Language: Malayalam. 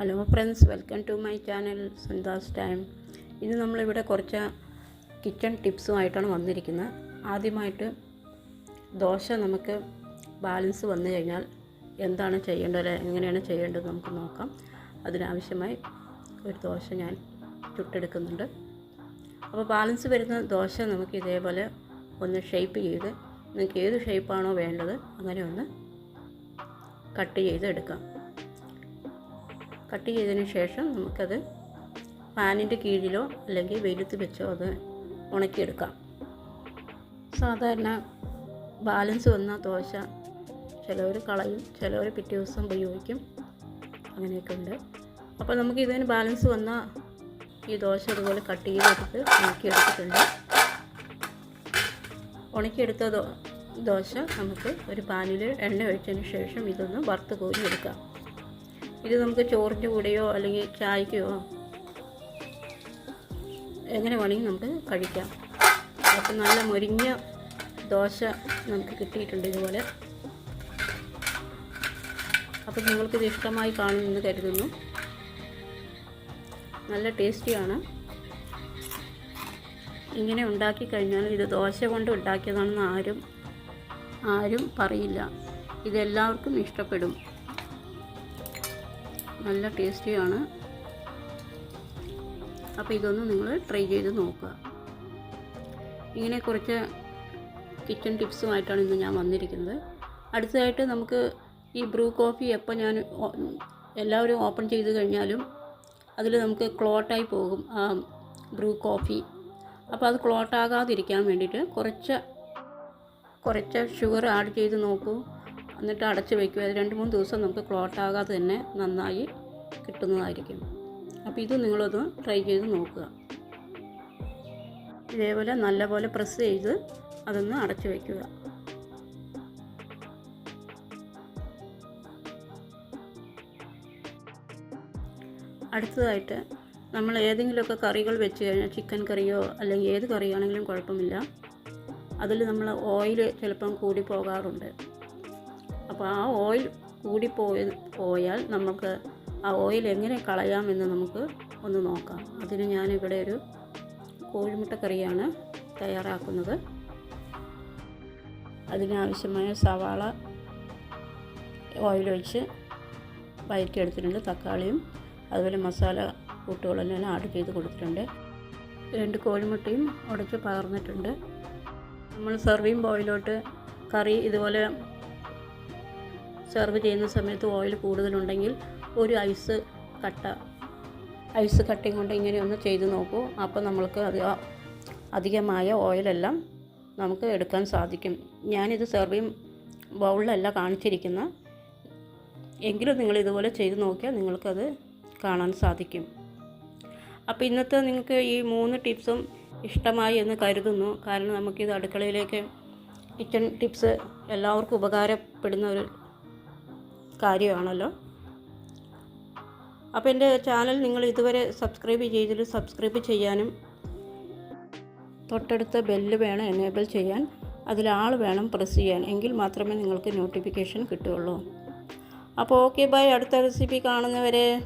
Hello friends welcome to my channel Sundas time ഇന്ന് നമ്മളിവിടെ കുറച്ച് കിച്ചൺ ടിപ്സുമായിട്ടാണ് വന്നിരിക്കുന്നത്. ആദ്യമായിട്ട് ദോശ നമുക്ക് ബാലൻസ് വന്നു കഴിഞ്ഞാൽ എന്താണ് ചെയ്യേണ്ടത് എങ്ങനെയാണ് ചെയ്യേണ്ടത് നമുക്ക് നോക്കാം. അതിനാവശ്യമായി ഒരു ദോശ ഞാൻ ചുട്ടെടുക്കുന്നുണ്ട്. അപ്പോൾ ബാലൻസ് വരുന്ന ദോശ നമുക്ക് ഇതേപോലെ ഒന്ന് ഷേപ്പ് ചെയ്ത് നിങ്ങൾക്ക് ഏത് ഷേപ്പാണോ വേണ്ടത് അങ്ങനെ ഒന്ന് കട്ട് ചെയ്ത് എടുക്കാം കട്ട് ചെയ്തതിന് ശേഷം നമുക്കത് ഫാനിന്റെ കീഴിലോ അല്ലെങ്കിൽ വെയിലത്ത് വെച്ചോ അത് ഉണക്കിയെടുക്കാം. സാധാരണ ബാലൻസ് വന്ന ദോശ ചിലവർ കളയും ചിലവർ പിറ്റേ ദിവസം ഉപയോഗിക്കും. അങ്ങനെയൊക്കെ ഉണ്ട്. അപ്പോൾ നമുക്ക് ഇതിന് ബാലൻസ് വന്ന ഈ ദോശ അതുപോലെ കട്ട് ചെയ്തെടുത്ത് ഉണക്കിയെടുത്തിട്ടുണ്ട്. ഉണക്കിയെടുത്ത ദോശ നമുക്ക് ഒരു പാനിൽ എണ്ണ ഒഴിച്ചതിന് ശേഷം ഇതൊന്ന് വറുത്ത് കോരി എടുക്കാം ഇത് നമുക്ക് ചോറിന്റെ കൂടെയോ അല്ലെങ്കിൽ ചായക്കോ എങ്ങനെ വേണമെങ്കിൽ നമുക്ക് കഴിക്കാം. അപ്പം നല്ല മുരിഞ്ഞ ദോശ നമുക്ക് കിട്ടിയിട്ടുണ്ട് ഇതുപോലെ. അപ്പം നിങ്ങൾക്കിത് ഇഷ്ടമായി കാണുമെന്ന് കരുതുന്നു. നല്ല ടേസ്റ്റിയാണ്. ഇങ്ങനെ ഉണ്ടാക്കി കഴിഞ്ഞാൽ ഇത് ദോശ കൊണ്ട് ഉണ്ടാക്കിയതാണെന്ന് ആരും ആരും പറയില്ല. ഇതെല്ലാവർക്കും ഇഷ്ടപ്പെടും. നല്ല ടേസ്റ്റിയാണ് അപ്പോൾ ഇതൊന്ന് നിങ്ങൾ ട്രൈ ചെയ്ത് നോക്കുക. ഇങ്ങനെ കുറച്ച് കിച്ചൺ ടിപ്സുമായിട്ടാണ് ഇന്ന് ഞാൻ വന്നിരിക്കുന്നത്. അടുത്തതായിട്ട് നമുക്ക് ഈ ബ്രൂ കോഫി എപ്പോൾ ഞാൻ എല്ലാവരും ഓപ്പൺ ചെയ്ത് കഴിഞ്ഞാലും അതിൽ നമുക്ക് ക്ലോട്ടായി പോകും ആ ബ്രൂ കോഫി അപ്പോൾ അത് ക്ലോട്ടാകാതിരിക്കാൻ വേണ്ടിയിട്ട് കുറച്ച് കുറച്ച് ഷുഗർ ആഡ് ചെയ്ത് നോക്കൂ. എന്നിട്ട് അടച്ച് വയ്ക്കുക. രണ്ട് മൂന്ന് ദിവസം നമുക്ക് ക്ലോട്ടാകാതെ തന്നെ നന്നായി കിട്ടുന്നതായിരിക്കും. അപ്പോൾ ഇത് നിങ്ങളൊന്ന് ട്രൈ ചെയ്ത് നോക്കുക. ഇതേപോലെ നല്ലപോലെ പ്രസ് ചെയ്ത് അതൊന്ന് അടച്ച് വയ്ക്കുക. അടുത്തതായിട്ട് നമ്മൾ ഏതെങ്കിലുമൊക്കെ കറികൾ വെച്ച് കഴിഞ്ഞാൽ ചിക്കൻ കറിയോ അല്ലെങ്കിൽ ഏത് കറിയാണെങ്കിലും കുഴപ്പമില്ല. അതിൽ നമ്മൾ ഓയിൽ ചിലപ്പം കൂടി പോകാറുണ്ട്. അപ്പോൾ ആ ഓയിൽ കൂടിപ്പോയി പോയാൽ നമുക്ക് ആ ഓയിൽ എങ്ങനെ കളയാമെന്ന് നമുക്ക് ഒന്ന് നോക്കാം. അതിന് ഞാനിവിടെ ഒരു കോഴിമുട്ട കറിയാണ് തയ്യാറാക്കുന്നത്. അതിനാവശ്യമായ സവാള ഓയിലൊഴിച്ച് വയറ്റിയെടുത്തിട്ടുണ്ട് തക്കാളിയും അതുപോലെ മസാല കൂട്ടുകളെല്ലാം ആഡ് ചെയ്ത് കൊടുത്തിട്ടുണ്ട്. രണ്ട് കോഴിമുട്ടയും ഉടച്ച് പകർന്നിട്ടുണ്ട്. നമ്മൾ സെർവിങ് ബോയിലോട്ട് കറി ഇതുപോലെ സെർവ് ചെയ്യുന്ന സമയത്ത് ഓയിൽ കൂടുതലുണ്ടെങ്കിൽ ഒരു ഐസ് കട്ട ഐസ് കട്ടയും കൊണ്ട് ഇങ്ങനെ ഒന്ന് ചെയ്ത് നോക്കൂ. അപ്പോൾ നമ്മൾക്ക് അധികമായ ഓയിലെല്ലാം നമുക്ക് എടുക്കാൻ സാധിക്കും. ഞാനിത് സെർവിങ് ബൗളിലല്ല കാണിച്ചിരിക്കുന്ന. എങ്കിലും നിങ്ങൾ ഇതുപോലെ ചെയ്ത് നോക്കിയാൽ നിങ്ങൾക്കത് കാണാൻ സാധിക്കും. അപ്പോൾ ഇന്നത്തെ നിങ്ങൾക്ക് ഈ മൂന്ന് ടിപ്സും ഇഷ്ടമായി എന്ന് കരുതുന്നു. കാരണം നമുക്കിത് അടുക്കളയിലേക്ക് കിച്ചൺ ടിപ്സ് എല്ലാവർക്കും ഉപകാരപ്പെടുന്ന ഒരു കാര്യമാണല്ലോ. അപ്പോൾ എന്റെ ചാനൽ നിങ്ങൾ ഇതുവരെ സബ്സ്ക്രൈബ് ചെയ്തിട്ട് സബ്സ്ക്രൈബ് ചെയ്യാനും തൊട്ടടുത്ത ബെല്ല് വേണം എനേബിൾ ചെയ്യാൻ. അതിലാൾ വേണം പ്രസ് ചെയ്യാൻ. എങ്കിൽ മാത്രമേ നിങ്ങൾക്ക് നോട്ടിഫിക്കേഷൻ കിട്ടുകയുള്ളൂ. അപ്പോൾ ഓക്കെ ബൈ. അടുത്ത റെസിപ്പി കാണുന്നവരെ